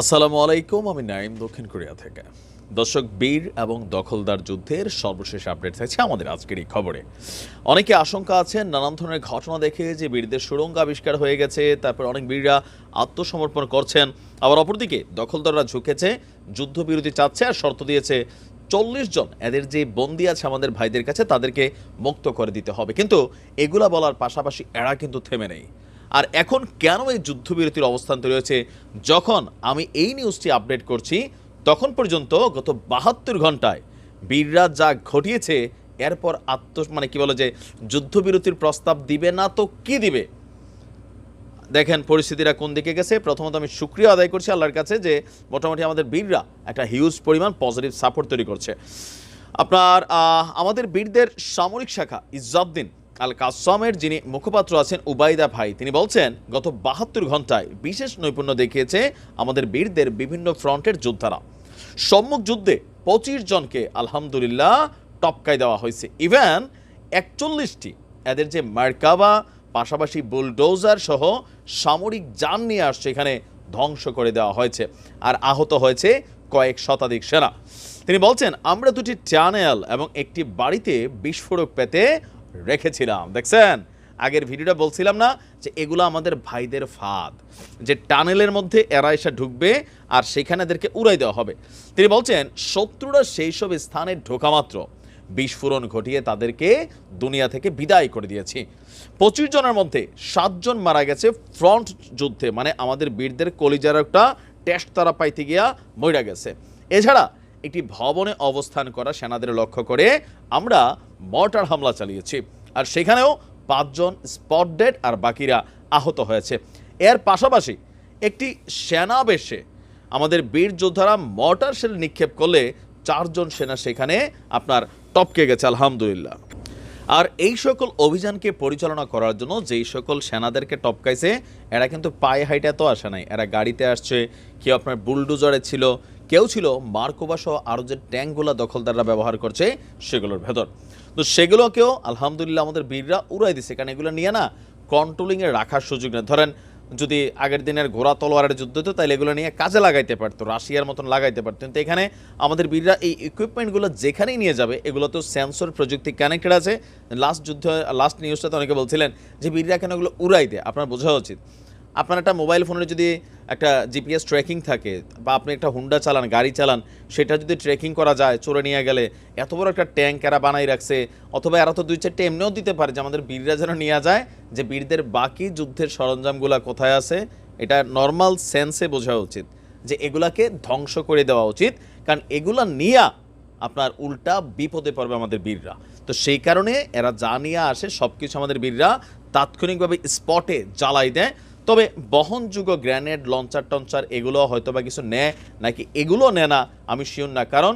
আসসালামু আলাইকুম, আমি নাইম দক্ষিণ কোরিয়া থেকে। দর্শক, বীর এবং দখলদার যুদ্ধের সর্বশেষ আপডেট থাকছে আমাদের আজকের এই খবরে। অনেকে আশঙ্কা আছে নানান ধরনের ঘটনা দেখে যে বীরদের সুড়ঙ্গ আবিষ্কার হয়ে গেছে, তারপর অনেক বীররা আত্মসমর্পণ করছেন। আবার অপরদিকে, দখলদাররা ঝুঁকেছে, যুদ্ধবিরতি চাচ্ছে আর শর্ত দিয়েছে চল্লিশ জন। এদের যে বন্দি আছে আমাদের ভাইদের কাছে, তাদেরকে মুক্ত করে দিতে হবে। কিন্তু এগুলা বলার পাশাপাশি এরা কিন্তু থেমে নেই। আর এখন কেন এই যুদ্ধবিরতির অবস্থান তৈরি হয়েছে যখন আমি এই নিউজটি আপডেট করছি, তখন পর্যন্ত গত বাহাত্তর ঘন্টায় বীররা যা ঘটিয়েছে, এরপর আত্ম মানে কি বলে যে, যুদ্ধবিরতির প্রস্তাব দিবে না তো কি দিবে? দেখেন পরিস্থিতিটা কোন দিকে গেছে? প্রথমত আমি শুক্রিয়া আদায় করছি আল্লাহর কাছে যে, মোটামুটি আমাদের বীররা একটা হিউজ পরিমাণ পজিটিভ সাপোর্ট তৈরি করছে। আপনার আমাদের বীরদের সামরিক শাখা ইজাদ্দিন আল কাসামের যিনি মুখপাত্র আছেন উবাইদা ভাই, তিনি বলছেন, গত বাহাত্তর ঘন্টায় বিশেষ নৈপুণ্য দেখিয়েছে আমাদের বীরদের বিভিন্ন ফ্রন্টের যোদ্ধারা। সম্মুখ যুদ্ধে পঁচিশ জনকে আলহামদুলিল্লাহ টপকাই দেওয়া হয়েছে। ইভেন একচল্লিশটি, এদের যে মার্কাবা, পাশাপাশি বুলডোজার সহ সামরিক যান নিয়ে আসছে, এখানে ধ্বংস করে দেওয়া হয়েছে আর আহত হয়েছে কয়েক শতাধিক সেনা। তিনি বলছেন, আমরা দুটি টানেল এবং একটি বাড়িতে বিস্ফোরক পেতে রেখেছিলাম। দেখছেন? আগের ভিডিওটা বলছিলাম না যে এগুলো আমাদের ভাইদের ফাঁদ, যে টানেলের মধ্যে এরা এসে ঢুকবে আর সেখানে এদেরকে উড়াই দেওয়া হবে। তিনি বলছেন, শত্রুরা সেই সব স্থানে ঢোকা মাত্র। বিস্ফোরণ ঘটিয়ে তাদেরকে দুনিয়া থেকে বিদায় করে দিয়েছি। পঁচিশ জনের মধ্যে সাতজন মারা গেছে ফ্রন্ট যুদ্ধে মানে আমাদের বীরদের কলিজার একটা টেস্ট তারা পাইতে গিয়া মইরা গেছে। এছাড়া একটি ভবনে অবস্থান করা সেনাদের লক্ষ্য করে আমরা মর্টার হামলা চালিয়েছি। আর সেখানেও পাঁচজন স্পট ডেড আর বাকিরা আহত হয়েছে। এর পাশাপাশি একটি সেনাবেশে আমাদের বীর যোদ্ধারা মর্টার সেল নিক্ষেপ করলে চারজন সেনা সেখানে আপনার টপকে গেছে, আলহামদুলিল্লাহ। আর এই সকল অভিযানকে পরিচালনা করার জন্য যেই সকল সেনাদেরকে টপকাইছে, এরা কিন্তু পায়ে হাইটে তো আসে নাই। এরা গাড়িতে আসছে, কেউ আপনার বুলডোজারে ছিল, কেউ ছিল মার্কোবা সহ আরও যে ট্যাঙ্কগুলো দখলদাররা ব্যবহার করছে, সেগুলোর ভেতর। তো সেগুলোকেও আলহামদুলিল্লাহ আমাদের বীররা উড়াই দিছে, কারণ এগুলো নিয়ে না কন্ট্রোলিংয়ে রাখার সুযোগ নেই। ধরেন যদি আগের দিনের ঘোড়া তলোয়ারের যুদ্ধ হতো তাহলে এগুলো নিয়ে কাজে লাগাইতে পারতো, রাশিয়ার মতন লাগাইতে পারতো। কিন্তু এখানে আমাদের বীররা এই ইকুইপমেন্টগুলো যেখানেই নিয়ে যাবে এগুলো তো সেন্সর প্রযুক্তি কানেক্টেড আছে। লাস্ট যুদ্ধ লাস্ট নিউজটাতে অনেকে বলছিলেন যে, বীররা কেন এগুলো উড়াই দেয়? আপনার বোঝা উচিত। আপনার একটা মোবাইল ফোনে যদি একটা জিপিএস ট্র্যাকিং থাকে বা আপনি একটা হুন্ডা চালান, গাড়ি চালান, সেটা যদি ট্রেকিং করা যায় চোরে নিয়ে গেলে এত বড় একটা ট্যাঙ্ক এরা বানাই রাখছে, অথবা এরা তো দুই চারটে এমনিও দিতে পারে যে আমাদের বীররা যেন নিয়ে যায় যে বীরদের বাকি যুদ্ধের সরঞ্জামগুলো কোথায় আছে, এটা নর্মাল সেন্সে বোঝা উচিত যে এগুলাকে ধ্বংস করে দেওয়া উচিত, কারণ এগুলা নিয়ে আপনার উল্টা বিপদে পড়বে আমাদের বীররা। তো সেই কারণে এরা যা নিয়ে আসে সব কিছু আমাদের বীররা তাৎক্ষণিকভাবে স্পটে জ্বালাই দেয়। তবে বহনযোগ্য গ্র্যানেড লঞ্চার টঞ্চার এগুলো হয়তো বা কিছু নেয়, নাকি এগুলো নেয় না, আমি শিওর না। কারণ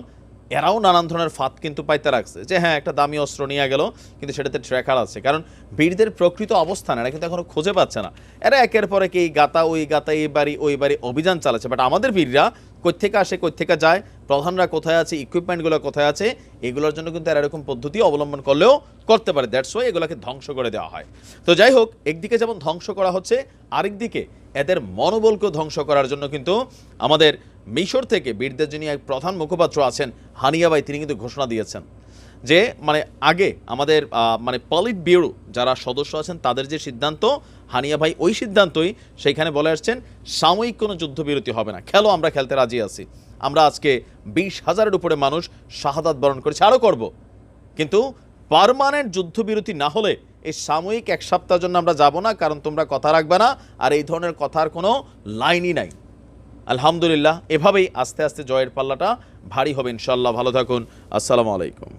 এরাও নানান ধরনের ফাঁদ কিন্তু পাইতে রাখছে। যে হ্যাঁ একটা দামি অস্ত্র নিয়ে গেল, কিন্তু সেটাতে ট্র্যাকার আছে। কারণ বীরদের প্রকৃত অবস্থান, এরা কিন্তু এখনও খুঁজে পাচ্ছে না। এরা একের পরে কি গাতা, ওই গাতা, এই বাড়ি, ওই বাড়ি অভিযান চালাচ্ছে। বাট আমাদের বীররা কোথেকে আসে কোথেকে যায়, প্রধানরা কোথায় আছে ইকুইপমেন্টগুলো কোথায় আছে, এগুলোর জন্য কিন্তু এরা এরকম পদ্ধতি অবলম্বন করলেও করতে পারে। দ্যাটস ওয়াই এগুলোকে ধ্বংস করে দেওয়া হয়। তো যাই হোক, একদিকে যেমন ধ্বংস করা হচ্ছে, আরেকদিকে এদের মনোবলকে ধ্বংস করার জন্য কিন্তু আমাদের মিশর থেকে বীরদের যিনি এক প্রধান মুখপাত্র আছেন হানিয়াবাই তিনি কিন্তু ঘোষণা দিয়েছেন। যে মানে আগে আমাদের মানে পলিট ব্যুরো যারা সদস্য আছেন, তাদের যে সিদ্ধান্ত, হানিয়া ভাই ওই সিদ্ধান্তই সেইখানে বলে আসছেন, সাময়িক কোনো যুদ্ধবিরতি হবে না। খেলো, আমরা খেলতে রাজি আছি। আমরা আজকে বিশ হাজারের উপরে মানুষ শাহাদাত বরণ করেছি, আরও করব। কিন্তু পারমানেন্ট যুদ্ধবিরতি না হলে এই সাময়িক এক সপ্তাহের জন্য আমরা যাব না, কারণ তোমরা কথা রাখবে না, আর এই ধরনের কথার কোনো লাইনই নাই। আলহামদুলিল্লাহ, এভাবেই আস্তে আস্তে জয়ের পাল্লাটা ভারী হবে ইনশাল্লাহ ভালো থাকুন। আসসালামু আলাইকুম।